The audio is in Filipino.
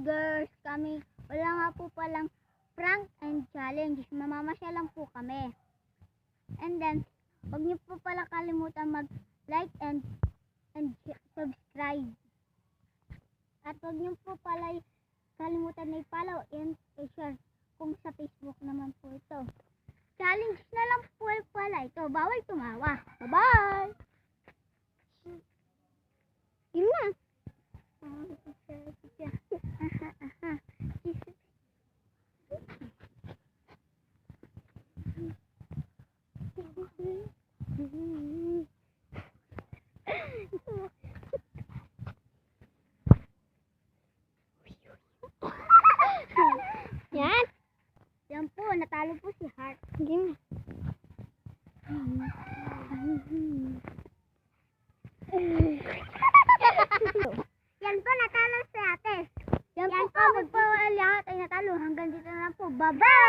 girls, kami, wala nga po palang prank and challenge. Mamamasya lang po kami. And then, huwag niyo po pala kalimutan mag-like and and subscribe. At huwag niyo po pala kalimutan na i-follow and i-share kung sa Facebook naman po ito. Challenge na lang po pala ito. Bawal tumawa. Bye-bye! Yun na. Yan. Yan po, natalo po si Heart. Game. Yan po, natalo si ate. Yan, po, kami po lahat ay natalo. Hanggang dito na lang po. Bye-bye!